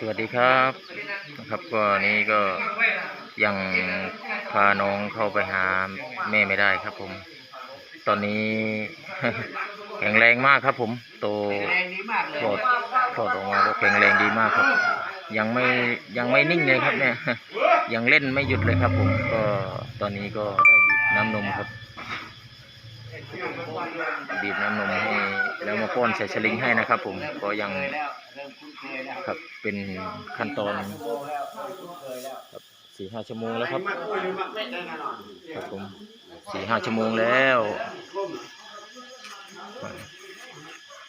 สวัสดีครับนะครับก็นี่ก็ยังพาน้องเข้าไปหาแม่ไม่ได้ครับผม ตอนนี้ แข็งแรงมากครับผมโตแรงดีมากเลอดอดออกมาก็แข็งแรงดีมากครับ ยังไม่ยังไม่นิ่งเลยครับเนี่ยยังเล่นไม่หยุดเลยครับผม ก็ตอนนี้ก็ได้บีบน้ำนมครับ บีบน้ำนมให้แล้วมาป้อนใส่สลิงให้นะครับ ผมก็ยังคยแล้วเริ่มคุ้นเคยแล้วครับเป็นขั้นตอนสี่ห้าชั่วโมงแล้วครับครับผมสี่ห้าชั่วโมงแล้ว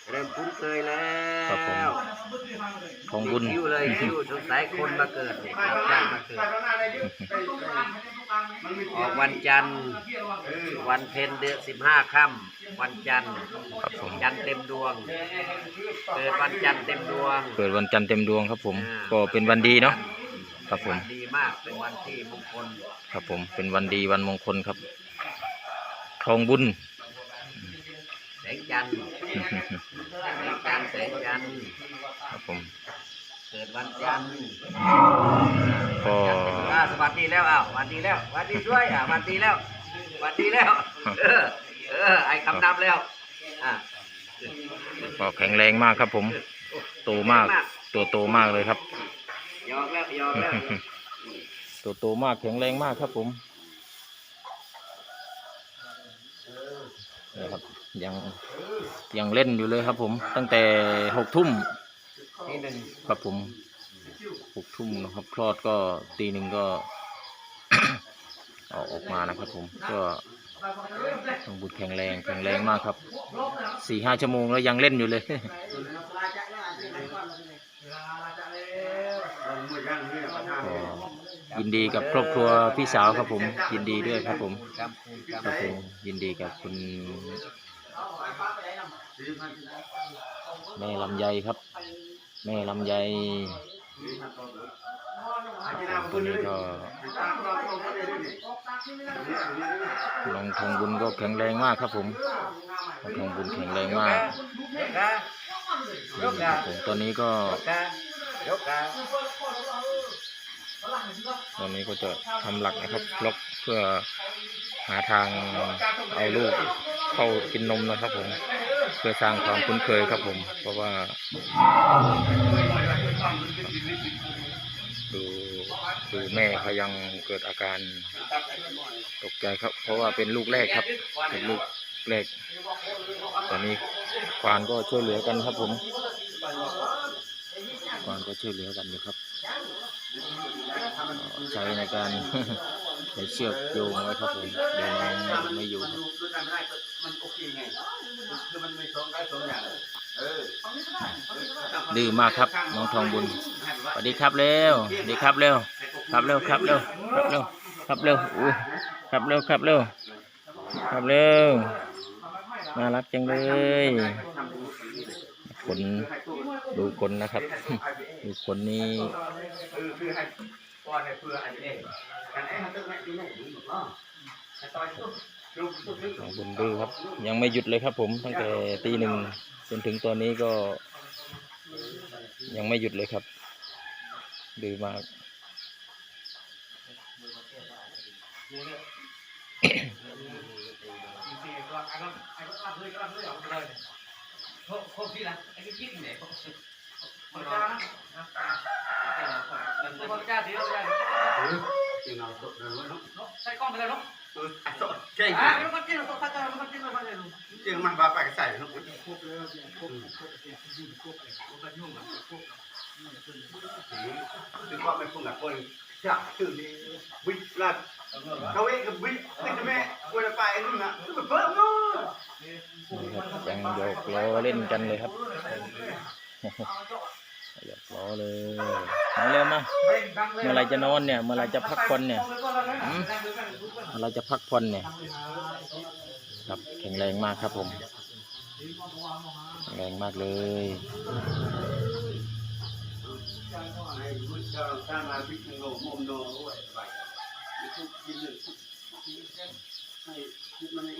เริ่มคุ้นเคยแล้ว ครับผม ของบุญ คิวเลยคิวสงสัยคนมาเกิดรับจ้างมาเกิด ออกวันจันทร์ วันเพ็ญเดือนสิบห้าค่ำวันจันทร์ ครับผม จันทร์เต็มดวง เกิดวันจันทร์เต็มดวงเปิดวันจันทร์เต็มดวงครับผม ก็เป็นวันดีเนาะ ครับผมวันดีมาก เป็นวันที่มงคล ครับผม เป็นวันดีวันมงคลครับ ทองบุญแสงจันทร์แสงจันทร์แสงจันทร์ครับผม เกิดวันจันทร์ก็อ่าสวัสดีแล้วอ้าวสวัสดีแล้วสวัสดีด้วยอ่าสวัสดีแล้วสวัสดีแล้ว เออ เออ ไอ้คำนำแล้ว อ่าก็แข็งแรงมากครับผม โตมาก ตัวโตมากเลยครับ ยอกแล้วยอกแล้วตัวโตมากแข็งแรงมากครับผมนี่ครับ ยังยังเล่นอยู่เลยครับผม ตั้งแต่หกทุ่มที่หนึ่งครับผมหกทุ่มนะครับคลอดก็ตีหนึ่งก็เอาออกมานะครับผมก็ต้องบุญแข็งแรงแข็งแรงมากครับสี่ห้าชั่วโมงแล้วยังเล่นอยู่เลยก็ยินดีกับครอบครัวพี่สาวครับผม ยินดีด้วยครับผมครับครับครับผมยินดีกับคุณ แม่ลำไยครับ แม่ลำไยตัวนี้ก็น้องทองบุญก็แข็งแรงมากครับผมน้องทองบุญแข็งแรงมากยกกายกคการับผมตอนนี้ก็ตอนนี้ก็จะทำหลักนะครับล็อกเพื่อหาทางเอาลูก เข้ากินนมนะครับผมเพื่อสร้างความคุ้นเคยครับผม เพราะว่า ดูดูแม่เขายังเกิดอาการตกใจครับ เพราะว่าเป็นลูกแรกครับ เป็นลูกแรกตอนนี้ควานก็ช่วยเหลือกันครับผมควานก็ช่วยเหลือกันอยู่ครับ ใช้ในการ ใช้เชือกโยงไว้ครับผมเดี๋ยวน้องไม่อยู่ครับมันโอเคไงคือมันไม่สองได้สองอย่างเออดื้อมากครับน้องทองบุญสวัสดีครับเร็วสวัสดีครับเร็วครับเร็วครับเร็วครับเร็วครับเร็วอู้ครับเร็วครับเร็วครับเร็วน่ารักจังเลยคนดูคนนะครับ ดูคนนี้ คือคือให้ป้อนให้เพื่อให้เองกันไอ้มันตึ้งไม่ดีไม่ดีหรอกไอ้ตอนตุ๊กตุ๊กตุ๊กตุ๊กน้องบุญดื้อครับ ยังไม่หยุดเลยครับ ผมตั้งแต่ตีหนึ่ งจนถึงตอนนี้ก็ยังไม่หยุดเลยครับดื้อมากใส่กล้องไปเลยเนาะเก่งอะมันกินมันกินมันกินมันกินเก่งมันบาไปใส่ลูกคือความเป็นผู้หลักคนจากตื่นนี้วิลาเขาเองกับวินี่จะแม่ควรไปนู่นนะเพิ่มนู่นนี่ครับยังโยกล้อเล่นกันเลยครับ หยอกล้อเลยมาเร็วมาเมื่อไรจะนอนเนี่ย เมื่อไรจะพักผ่อนเนี่ยหืมเมื่อไรจะพักผ่อนเนี่ย ครับแข็งแรงมากครับผมแข็งแรงมากเลยให้มันให้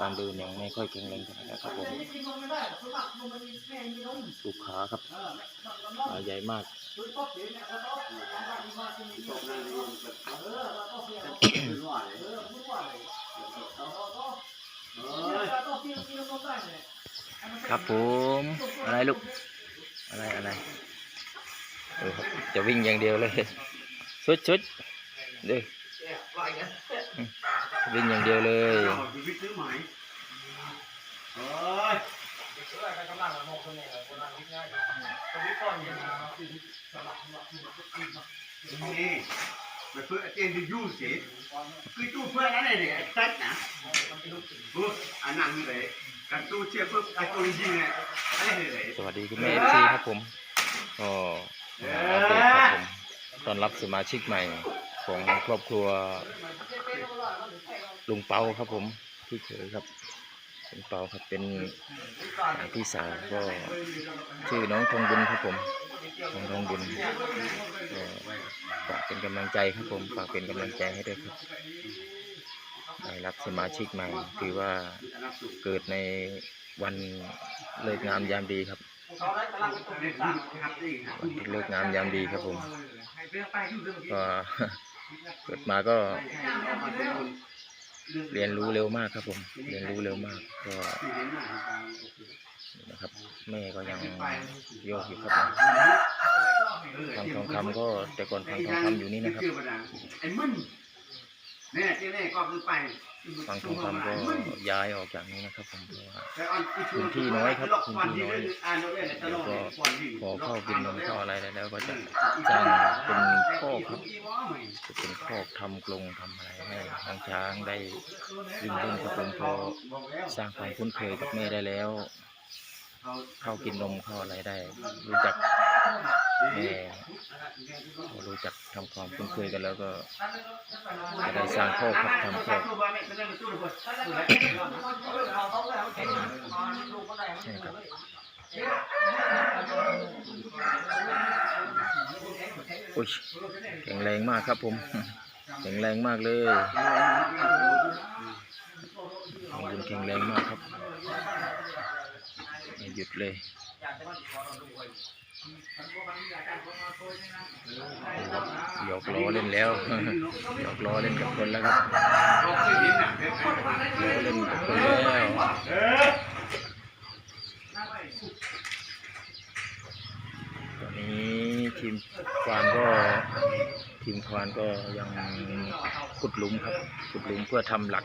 การเดินยังไม่ค่อยแข็งแรงเท่าไหร่นะครับผมลูกขาครับขาใหญ่มากครับผมอะไรลูกอะไรอะไรเออจะวิ่งอย่างเดียวเลยชุดชุดเด้อ วิ่งอย่างเดียวเลยชีวิตซื้อไหมเฮ้ยนี่ไปเพื่อเจนดิยูสิคือตู้เพื่อนนั่นเองไอ้ตัดนะปุ๊บอันนั้นเลยกันตู้เชี่ยปุ๊บไอ้ตัวยิงเนี่ยไอ้เลยสวัสดีคุณแม่ซีครับผมก็มาอัปเดตครับผมต้อนรับสมาชิกใหม่ ของครอบครัว ลุงเปาครับผมพี่เขยครับลุงเปาครับเป็นพี่สาวก็ชื่อน้องทองบุญครับผมน้องทองบุญฝากเป็นกำลังใจครับผมฝากเป็นกำลังใจให้ด้วยครับได้รับสมาชิกใหม่คือว่าเกิดในวันเลิกงามยามดีครับวันเลิกงามยามดีครับผมก็ เกิดมาก็เรียนรู้เร็วมากครับ ผม เรียนรู้เร็วมากก็นะครับแม่ก็ยังโยกอยู่ครับผมฟังทองคำก็แต่ก่อนฟังทองคำอยู่นี่นะครับไอ้มึนเนี่ยเจ้แน่ก็คือไป ฟังทองคำก็ย้ายออกจากนี้นะครับ ผมเพราะว่าพื้นที่น้อยครับพื้นที่น้อยแล้วก็พอเข้ากินนมเข้าอะไรแล้วก็จะสร้างเป็นคอกครับจะเป็นคอกทำกรงทำอะไรให้น้องช้างได้วิ่งเล่นครับผมพอสร้างความคุ้นเคยกับแม่ได้แล้ว เข้ากินนมเข้าอะไรได้ รู้จัก รู้จักทำความคุ้นเคยกันแล้วก็จะได้สร้างคอกครับทำคอกนี่ครับโอ้ยแข็งแรงมากครับผมแข็งแรงมากเลยของบุญแข็งแรงมากครับไม่หยุดเลย หยอกล้อเล่นแล้วหยอกล้อเล่นกับคนแล้วครับล้อเล่นกับคนแล้วตอนนี้ทีมควานก็ทีมควานก็ยังขุดหลุมครับขุดหลุมเพื่อทำหลัก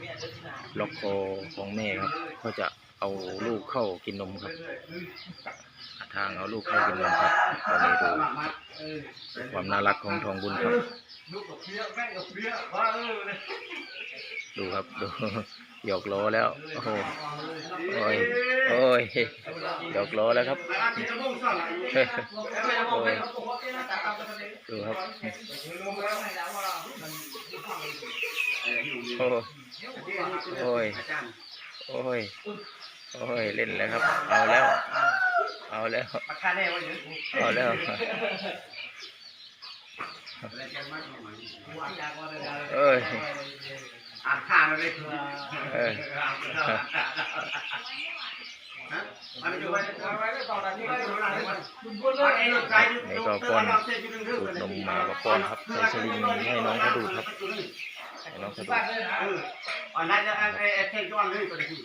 ล็อกคอของแม่ครับก็จะเอาลูกเข้ากินนมครับ ทางเอาลูกเข้ากินนมครับตอนนี้ดูความน่ารักของทองบุญครับดูครับดูหยอกล้อแล้ว โอ้โหโอ้ยโอ้ยหยอกล้อแล้วครับโอ้ยดูครับโอ้โอ้ยโอ้ยโอ้ยเล่นแล้วครับ เอาแล้ว เอาแล้วเอาแล้วเอ้ยอาคารเลยเออมันอยู่ไว้ไว้ต่อจากนี้ไว้ต่อจากนี้ไอ้รถไฟนี่ก็ป้อนดูดนมมาก็ป้อนครับใส่สลิงให้น้องเขาดูดครับให้น้องเขาดูดเอออันนั้นไอ้ไอ้ไอ้เท่งจ้อนเลยตัวนี้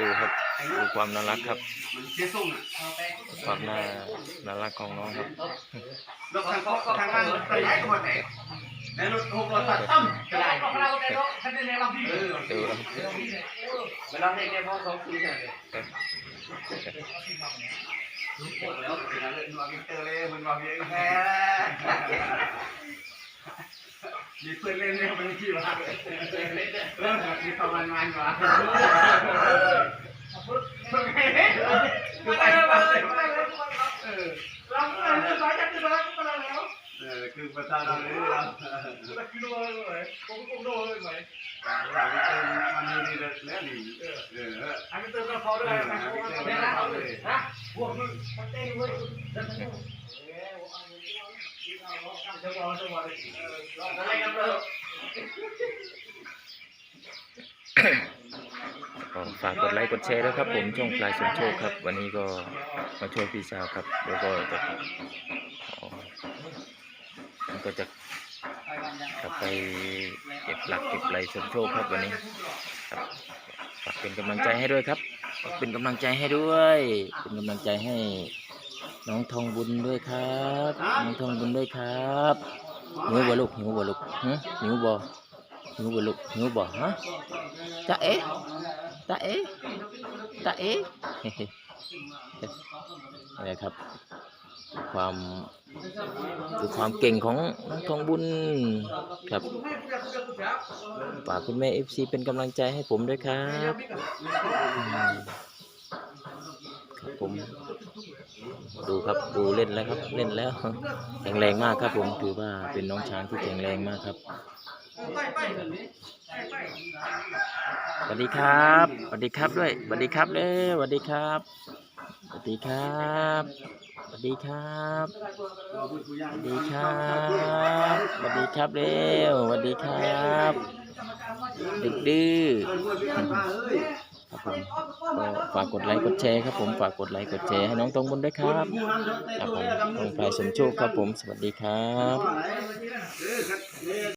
ดูครับดูความน่ารักครับ ความน่าน่ารักของน้องครับรถทางก็ทางล่างไปไหนก็มาแต่ในรถหกรถตัดตั้มก็ได้เออดูครับ เวลาเด็กเนี่ยพ่อสองปีเนี่ยแล้วเตอเลยมันบอกเองแค่มีเพื่อนเล่นเนี่ยมันที่ว่าเริ่มแบบมีประมาณวันกว่าไม่เห็นคือไปไปเออเราเออสายจับจะรักมาแล้ว เอออคือภาษาเราเลยเรากิโลเลยผมผมโดนเลยไหมเราไปเติมมันนี่แล้วนี่เออเอออันนี้เติมกระเพาะด้วยนะพวกมันเนี่ยนะฮะพวกมึงมันเต้นเว้ยจะมาดูเอ๊ะอันนี้เราเราทำจะวางจะวางอะไรกันเถอะก็ฝากกดไลค์กดแชร์ด้วยครับ ผมช่องปลายสมโชคครับ วันนี้ก็มาช่วยพี่สาวครับ แล้วก็จะ มันก็จะกลับไปเก็บหลักเก็บไหลสมโชคครับวันนี้ครับฝากเป็นกำลังใจให้ด้วยครับฝากเป็นกำลังใจให้ด้วย เป็นกำลังใจให้ น้องทองบุญด้วยครับน้องทองบุญด้วยครับหิวบ่ลูกหิวบ่ลูกฮะหิวบ่หิวบ่ลูกหิวบ่ฮะตาเอ๋ตาเอ๋ตาเอ๋นี่ครับ ความคือความเก่งของน้องทองบุญครับฝากคุณแม่เอฟซีเป็นกำลังใจให้ผมด้วยครับครับผม ดูครับดูเล่นแล้วครับเล่นแล้วแข็งแรงมากครับ ผมถือว่าเป็นน้องช้างที่แข็งแรงมากครับสวัสดีครับสวัสดีครับด้วยสวัสดีครับเด้อสวัสดีครับ สวัสดีครับ สวัสดีครับ สวัสดีครับ สวัสดีครับเร็ว สวัสดีครับ ดึกดื้อครับผมก็ฝากกดไลค์กดแชร์ครับผมฝากกดไลค์กดแชร์ให้น้องตรงบนด้วยครับครับผมตรงพายสมโชคครับผมสวัสดีครับ